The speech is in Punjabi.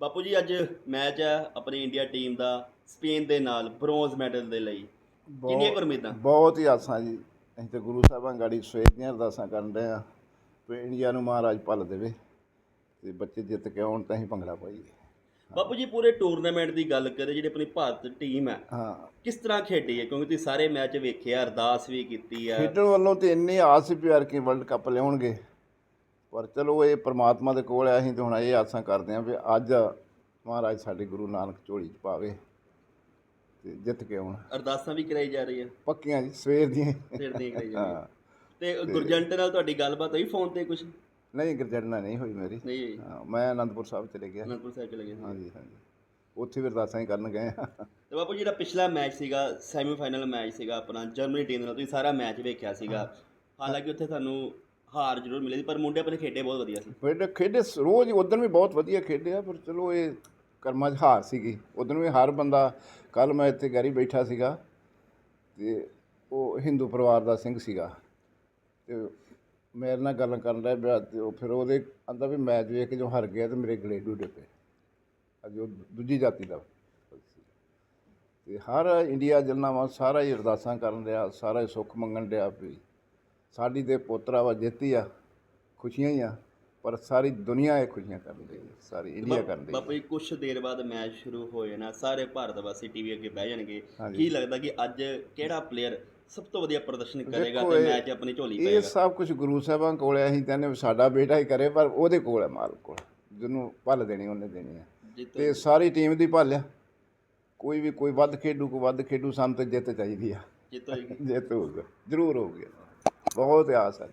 ਬਾਪੂ ਜੀ ਅੱਜ ਮੈਚ ਹੈ ਆਪਣੀ ਇੰਡੀਆ ਟੀਮ ਦਾ ਸਪੇਨ ਦੇ ਨਾਲ ਬ੍ਰੌਂਜ਼ ਮੈਡਲ ਦੇ ਲਈ। ਕਿੰਨੀਆਂ ਕੁ ਉਮੀਦਾਂ? ਬਹੁਤ ਹੀ ਆਸਾਂ ਜੀ। ਅਸੀਂ ਤੇ ਗੁਰੂ ਸਾਹਿਬਾਂ ਗਾੜੀ ਸਵੇਰ ਦੀਆਂ ਅਰਦਾਸਾਂ ਕਰਨ ਰਹੇ ਆ ਵੀ ਇੰਡੀਆ ਨੂੰ ਮਹਾਰਾਜ ਭੱਲ ਦੇਵੇ ਤੇ ਬੱਚੇ ਜਿੱਤ ਕੇ ਆਉਣ ਤਾਂ ਅਸੀਂ ਭੰਗੜਾ ਪਾਈਏ। ਬਾਪੂ ਜੀ ਪੂਰੇ ਟੂਰਨਾਮੈਂਟ ਦੀ ਗੱਲ ਕਰੇ ਜਿਹੜੀ ਆਪਣੀ ਭਾਰਤ ਟੀਮ ਹੈ ਹਾਂ। ਕਿਸ ਤਰ੍ਹਾਂ ਖੇਡੀ ਹੈ? ਕਿਉਂਕਿ ਤੁਸੀਂ ਸਾਰੇ ਮੈਚ ਵੇਖਿਆ ਅਰਦਾਸ ਵੀ ਕੀਤੀ ਆ। ਖੇਡਣ ਵੱਲੋਂ ਤੇ ਇੰਨੀ ਆਸ ਸੀ ਪਿਆਰ ਕਿ ਵਰਲਡ ਕੱਪ ਲਿਆਉਣਗੇ। ਪਰ ਚਲੋ ਇਹ ਪ੍ਰਮਾਤਮਾ ਦੇ ਕੋਲ ਆ ਅਸੀਂ ਤੇ ਹੁਣ ਇਹ ਆਸਾਂ ਕਰਦੇ ਹਾਂ ਵੀ ਅੱਜ ਮਹਾਰਾਜ ਸਾਡੇ ਗੁਰੂ ਨਾਨਕ ਝੋਲੀ ਚ ਪਾਵੇ ਤੇ ਜਿੱਤ ਕੇ ਆਉਣ। ਅਰਦਾਸਾਂ ਵੀ ਕਰਾਈ ਜਾ ਰਹੀ ਹੈ ਪੱਕੀਆਂ ਜੀ ਸਵੇਰ ਦੀਆਂ। ਫਿਰ ਦੇਖ ਰਹੀ ਜਾਂਦੀ ਹਾਂ ਤੇ ਗੁਰਜੰਟ ਨਾਲ ਤੁਹਾਡੀ ਗੱਲਬਾਤ ਹੋਈ ਫੋਨ ਤੇ ਕੁਝ ਨਹੀਂ ਗਰਜੜਨਾ ਨਹੀਂ ਹੋਈ ਮੇਰੀ। ਨਹੀਂ ਹਾਂ, ਮੈਂ ਅਨੰਦਪੁਰ ਸਾਹਿਬ ਚਲੇ ਗਿਆ। ਅਨੰਦਪੁਰ ਸਾਹਿਬ ਚਲੇ ਸੀ। ਹਾਂਜੀ ਹਾਂਜੀ। ਉੱਥੇ ਵੀ ਅਰਦਾਸਾਂ ਹੀ ਕਰਨ ਗਏ ਆ ਤੇ ਬਾਪੂ ਜੀ ਜਿਹੜਾ ਪਿਛਲਾ ਮੈਚ ਸੀਗਾ ਸੈਮੀਫਾਈਨਲ ਮੈਚ ਸੀਗਾ ਆਪਣਾ ਜਰਮਨੀ ਟੀਮ ਨਾਲ ਤੁਸੀਂ ਸਾਰਾ ਮੈਚ ਵੇਖਿਆ ਸੀਗਾ। ਹਾਲਾਂਕਿ ਉੱਥੇ ਤੁਹਾਨੂੰ ਹਾਰ ਜ਼ਰੂਰ ਮਿਲੀ ਸੀ ਪਰ ਮੁੰਡੇ ਆਪਣੇ ਖੇਡੇ ਬਹੁਤ ਵਧੀਆ ਸੀ। ਬੇਟੇ ਖੇਡੇ ਸ- ਰੋਜ਼ ਉਦੋਂ ਵੀ ਬਹੁਤ ਵਧੀਆ ਖੇਡਿਆ ਪਰ ਚਲੋ ਇਹ ਕਰਮਾਂ 'ਚ ਹਾਰ ਸੀਗੀ। ਉਦੋਂ ਵੀ ਹਰ ਬੰਦਾ ਕੱਲ ਮੈਂ ਇੱਥੇ ਗੈਰੀ ਬੈਠਾ ਸੀਗਾ, ਤੇ ਉਹ ਹਿੰਦੂ ਪਰਿਵਾਰ ਦਾ ਸਿੰਘ ਸੀਗਾ। ਤੇ ਮੇਰੇ ਨਾਲ ਗੱਲ ਕਰਨ ਦਾ ਪਿਆ, ਤੇ ਉਹ ਫਿਰ ਉਹਦੇ ਆਂਦਾ ਵੀ ਮੈਚ ਵੇਖ ਕੇ ਜੋ ਹਾਰ ਗਿਆ ਤੇ ਮੇਰੇ ਗਲੇ ਡੂਡੇ ਪਏ। ਅੱਜ ਉਹ ਦੂਜੀ ਜਾਤੀ ਦਾ ਸੀ। ਤੇ ਹਰ ਇੰਡੀਆ ਜਲਨਾ ਵਾ ਸਾਰਾ ਹੀ ਅਰਦਾਸਾਂ ਕਰਨ ਰਿਹਾ ਸਾਰਾ ਹੀ ਸੁੱਖ ਮੰਗਣ ਰਿਹਾ ਵੀ ਸਾਡੀ ਤੇ ਪੋਤਰਾ ਵਾ ਜਿੱਤੀ ਆ ਖੁਸ਼ੀਆਂ ਹੀ ਆ ਪਰ ਸਾਰੀ ਦੁਨੀਆ ਇਹ ਖੁਸ਼ੀਆਂ ਕਰ ਰਹੀ ਹੈ ਸਾਰੀ ਇੰਡੀਆ ਕਰ ਰਹੀ ਬਾਪੂ ਜੀ ਕੁਝ ਦੇਰ ਬਾਅਦ ਮੈਚ ਸ਼ੁਰੂ ਹੋ ਜਾਣਾ ਸਾਰੇ ਭਾਰਤ ਵਾਸੀ ਟੀਵੀ ਅੱਗੇ ਬਹਿ ਜਾਣਗੇ। ਕੀ ਲੱਗਦਾ ਕਿ ਅੱਜ ਕਿਹੜਾ ਪਲੇਅਰ ਸਭ ਤੋਂ ਵਧੀਆ ਪ੍ਰਦਰਸ਼ਨ ਕਰੇਗਾ ਤੇ ਇਹ- ਮੈਚ ਆਪਣੀ ਝੋਲੀ ਇਹ ਪਏਗਾ ਸਭ ਕੁਝ ਗੁਰੂ ਸਾਹਿਬਾਂ ਕੋਲ ਹੈ ਅਸੀਂ ਕਹਿੰਦੇ ਸਾਡਾ ਬੇਟਾ ਹੀ ਕਰੇ ਪਰ ਉਹਦੇ ਕੋਲ ਹੈ ਮਾਲਕ ਕੋਲ ਜਿਹਨੂੰ ਭੱਲ ਦੇਣੀ ਉਹਨੇ ਦੇਣੀ ਹੈ ਤੇ ਸਾਰੀ ਟੀਮ ਦੀ ਭਾਲਿਆ ਕੋਈ ਵੀ ਕੋਈ ਵੱਧ ਖੇਡੂ ਕੋਈ ਵੱਧ ਖੇਡੂ ਸਾਨੂੰ ਤੇ ਜਿੱਤ ਚਾਹੀਦੀ ਆ। ਜਿੱਤ ਹੋਏਗੀ। ਜਿੱਤ ਹੋਊਗਾ ਜ਼ਰੂਰ ਹੋਊਗਾ। ਬਹੁਤ ਆਸ ਹੈ